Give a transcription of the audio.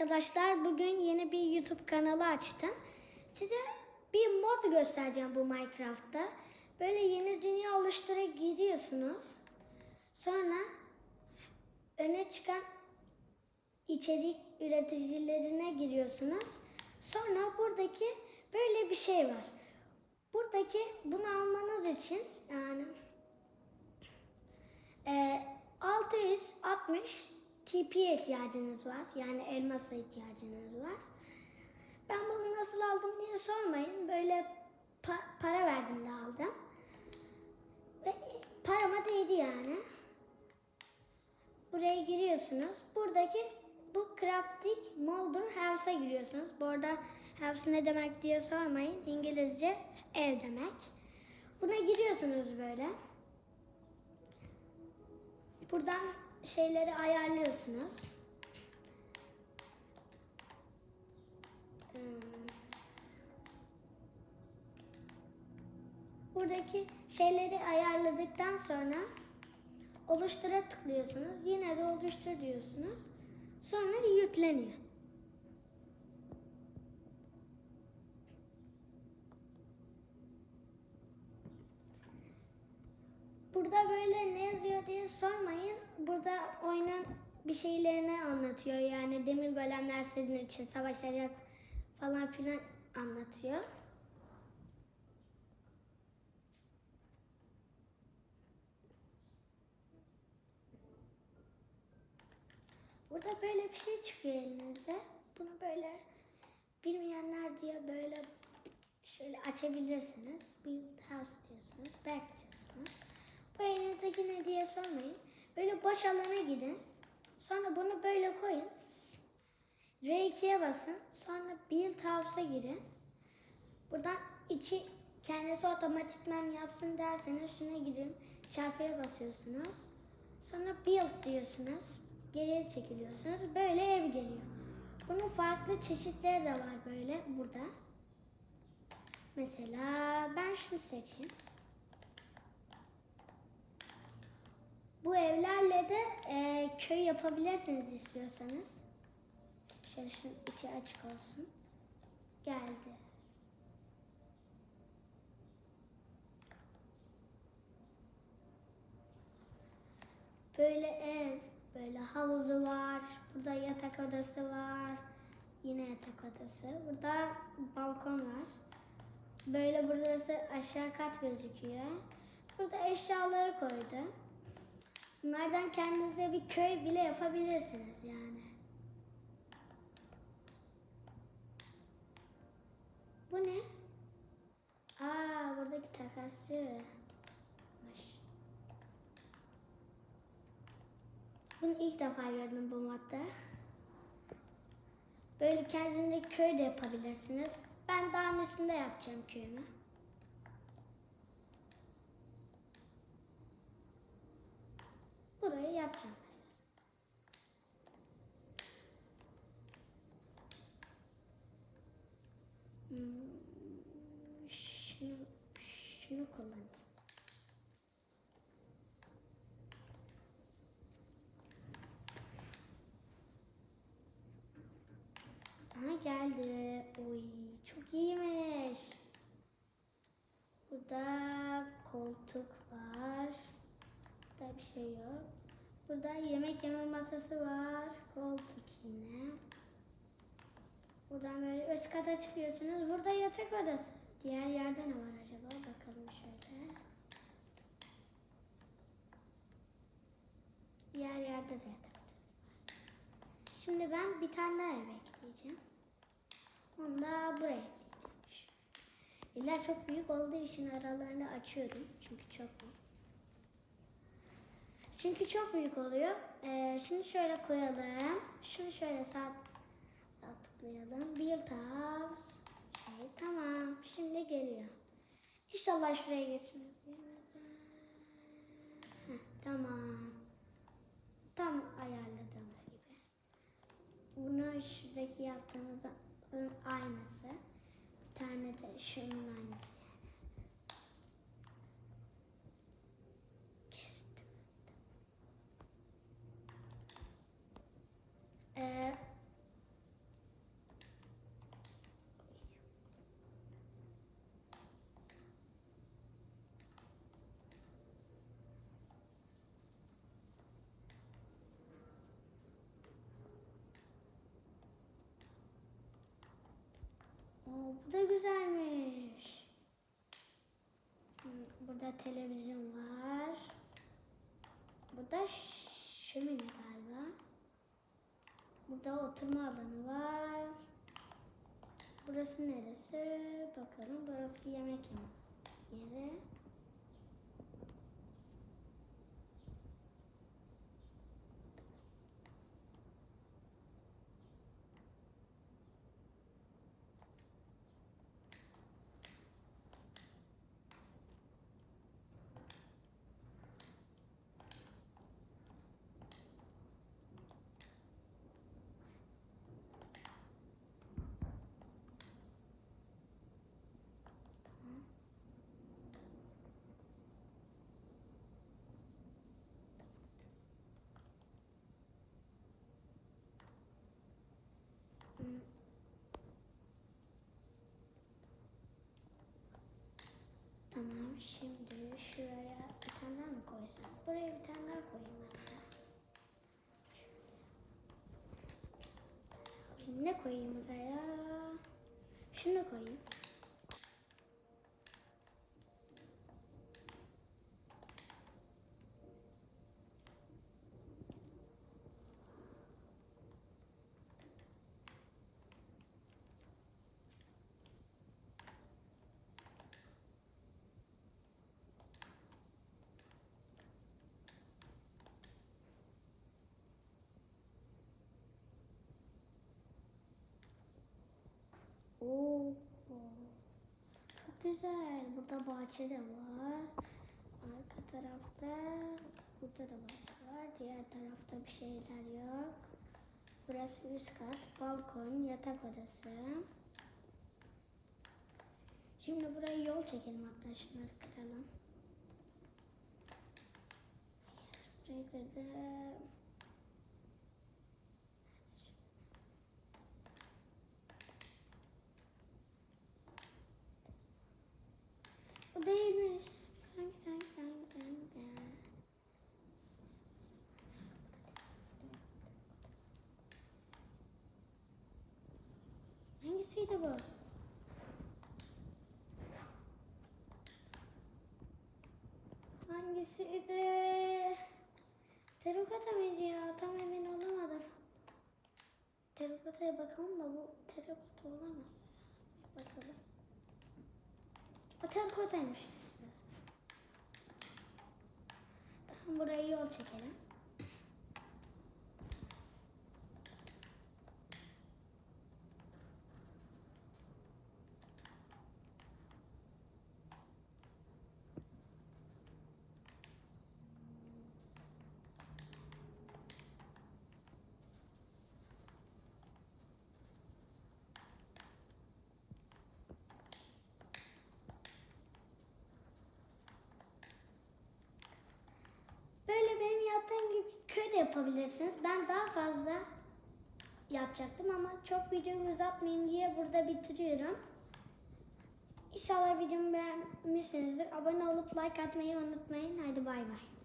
arkadaşlar. Bugün yeni bir YouTube kanalı açtım. Size bir mod göstereceğim bu Minecraft'ta. Böyle yeni dünya oluştura giriyorsunuz. Sonra öne çıkan içerik üreticilerine giriyorsunuz. Sonra buradaki böyle bir şey var. Buradaki bunu almanız için yani e, 660 TP'ye ihtiyacınız var. Yani elmasa ihtiyacınız var. Ben bunu nasıl aldım diye sormayın. Böyle pa- para verdim de aldım. Ve parama değdi yani. Buraya giriyorsunuz. Buradaki bu Crafting Molder House'a giriyorsunuz. Bu arada house ne demek diye sormayın. İngilizce ev demek. Buna giriyorsunuz böyle. Buradan şeyleri ayarlıyorsunuz. Hmm. Buradaki şeyleri ayarladıktan sonra oluştura tıklıyorsunuz. Yine de oluştur diyorsunuz. Sonra yükleniyor. Burada böyle ne yazıyor diye sormayın. Burada oyunun bir şeylerini anlatıyor. Yani demir golemler sizin için savaşacak falan filan anlatıyor. Burada böyle bir şey çıkıyor elinize. Bunu böyle bilmeyenler diye böyle şöyle açabilirsiniz. Build house diyorsunuz. Back diyorsunuz. Elinizdeki ne diye sormayın. Böyle boş alana gidin. Sonra bunu böyle koyun. R2'ye basın. Sonra Build House'a girin. Buradan içi kendisi otomatikman yapsın derseniz şuna girin. Çarpıya basıyorsunuz. Sonra Build diyorsunuz. Geriye çekiliyorsunuz. Böyle ev geliyor. Bunun farklı çeşitleri de var böyle burada. Mesela ben şunu seçeyim. Bu evlerle de e, köy yapabilirsiniz istiyorsanız. Şöyle şunun içi açık olsun. Geldi. Böyle ev, böyle havuzu var. Burada yatak odası var. Yine yatak odası. Burada balkon var. Böyle burası aşağı kat gözüküyor. Burada eşyaları koydu. Bunlardan kendinize bir köy bile yapabilirsiniz yani. Bu ne? Aa buradaki takasçıymış. Bunu ilk defa gördüm bu modda. Böyle kendinize köy de yapabilirsiniz. Ben dağın üstünde yapacağım köyümü. Burayı yapacağım. Hmm, şunu, şunu kullanayım. Aha geldi. Oy çok iyiymiş. Burada koltuk var. Burada bir şey yok. Burada yemek yeme masası var. Koltuk yine. Buradan böyle üst kata çıkıyorsunuz. Burada yatak odası. Diğer yerde ne var acaba? Bakalım şöyle. Diğer yerde de yatak odası var. Şimdi ben bir tane daha ev ekleyeceğim. Onu da buraya ekleyeceğim. Eller çok büyük olduğu için aralarını açıyorum. Çünkü çok büyük. Çünkü çok büyük oluyor. Ee, şimdi şöyle koyalım. Şunu şöyle sağ, sağ tıklayalım. Build house. Şey tamam. Şimdi geliyor. İnşallah şuraya geçmez. Tamam. Tam ayarladığımız gibi. Bunu şuradaki yaptığımızın aynısı. Bir tane de şunun aynısı. Kestim. Ee, bu da güzelmiş. Burada televizyon var. Burada şömine galiba. Burada oturma alanı var. Burası neresi? Bakalım. Burası yemek yeri. Hmm. Tamam şimdi şuraya bir tane daha mı koysam? Buraya bir tane daha koyayım mesela. Ne koyayım buraya? Şunu koyayım. Oo. Çok güzel. Burada bahçe de var. Arka tarafta burada da bahçe var. Diğer tarafta bir şeyler yok. Burası üst kat. Balkon, yatak odası. Şimdi buraya yol çekelim hatta şunları kıralım. Hayır, kırdım. Terokota'ya bakalım da bu terokota olamaz. Bakalım. O terokotaymış işte. Tamam buraya yol çekelim. Böyle benim yaptığım gibi köy de yapabilirsiniz. Ben daha fazla yapacaktım ama çok videomu uzatmayayım diye burada bitiriyorum. İnşallah videomu beğenmişsinizdir. Abone olup like atmayı unutmayın. Haydi bay bay.